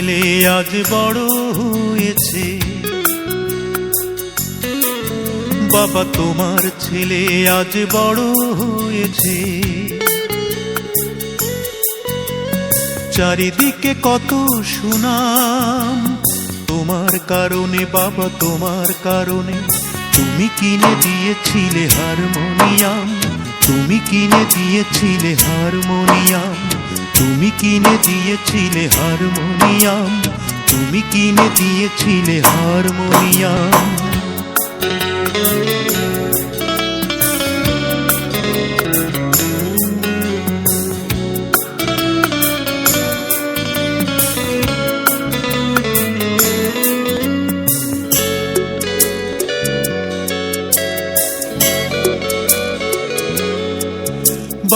ছেলে আজ বড় হয়েছে। বাবা, তোমার ছেলে আজ বড় হয়েছে। চারিদিকে কত সুনাম, তোমার কারণে, বাবা, তোমার কারণে। তুমি কিনে দিয়েছিলে হারমোনিয়াম, তুমি কিনে দিয়েছিলে হারমোনিয়াম। তুমি কিনে দিয়েছিলে হারমোনিয়াম তুমি কিনে দিয়েছিলে হারমোনিয়াম।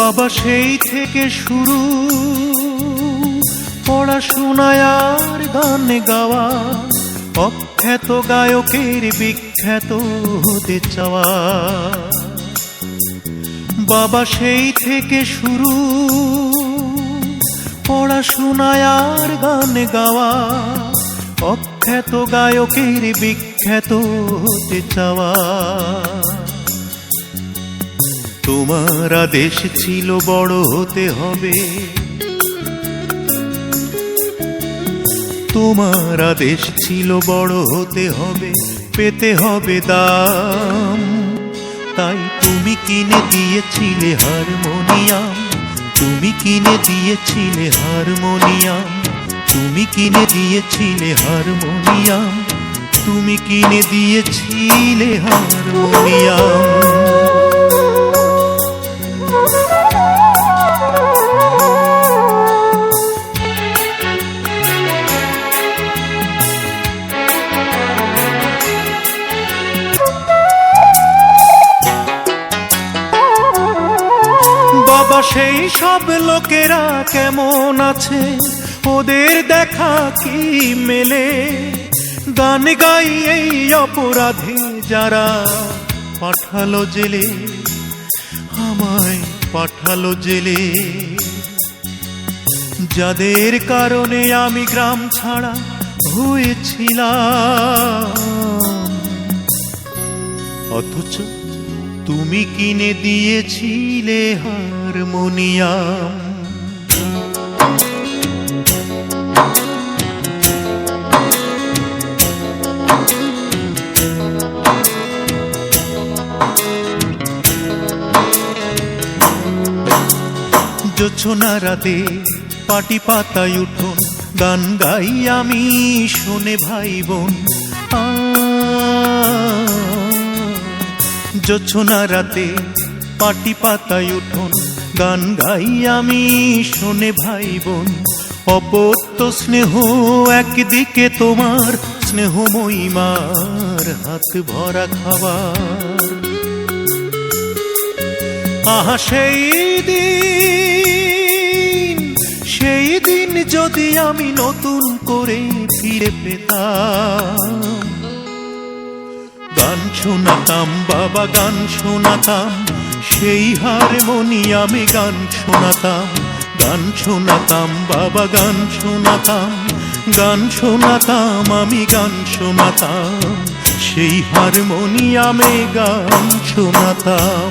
বাবা সেই থেকে শুরু। পড়াশোনায় আর গান গাওয়া, অখ্যাত গায়কের বিখ্যাত হতে চাওয়া। বাবা সেই থেকে শুরু। পড়াশোনায় আর গান গাওয়া, অখ্যাত গায়কের বিখ্যাত হতে চাওয়া। তোমার আদেশ ছিল বড় হতে হবে। তোমার আদেশ ছিল বড় হতে হবে, পেতে হবে দাম। তাই তুমি কিনে দিয়েছিলে হারমোনিয়াম, তুমি কিনে দিয়েছিলে হারমোনিয়াম, তুমি কিনে দিয়েছিলে হারমোনিয়াম, তুমি কিনে দিয়েছিলে হারমোনিয়াম। সেই সব লোকেরা কেমন আছে? ওদের দেখা কি মেলে? গান গাই এই অপরাধী যারা পাঠালো জেলে, আমায় পাঠালো জেলে। যাদের কারণে আমি গ্রাম ছাড়া হয়েছিলাম। অথচ তুমি কিনে দিয়েছিলে হারমোনিয়াম। জোছনা রাতে পাটি পাতায় উঠোন, গান গাই আমি, শোনে ভাই বোন। আ জোছনা রাতে পাটি পাতায় উঠোন, গান গাই আমি, শোনে ভাই বোন অপত্য স্নেহ একদিকে তোমার স্নেহ মহিমার হাত ভরা খাবার। আহা, সেই দিন সেই দিন যদি আমি নতুন করে ফিরে পেতাম। গান শোনাতাম, বাবা গান শোনাতাম, সেই হারমোনিয়ামে গান শোনাতাম গান শোনাতাম, বাবা গান শোনাতাম গান শোনাতাম, আমি গান শোনাতাম, সেই হারমোনিয়ামে গান শোনাতাম।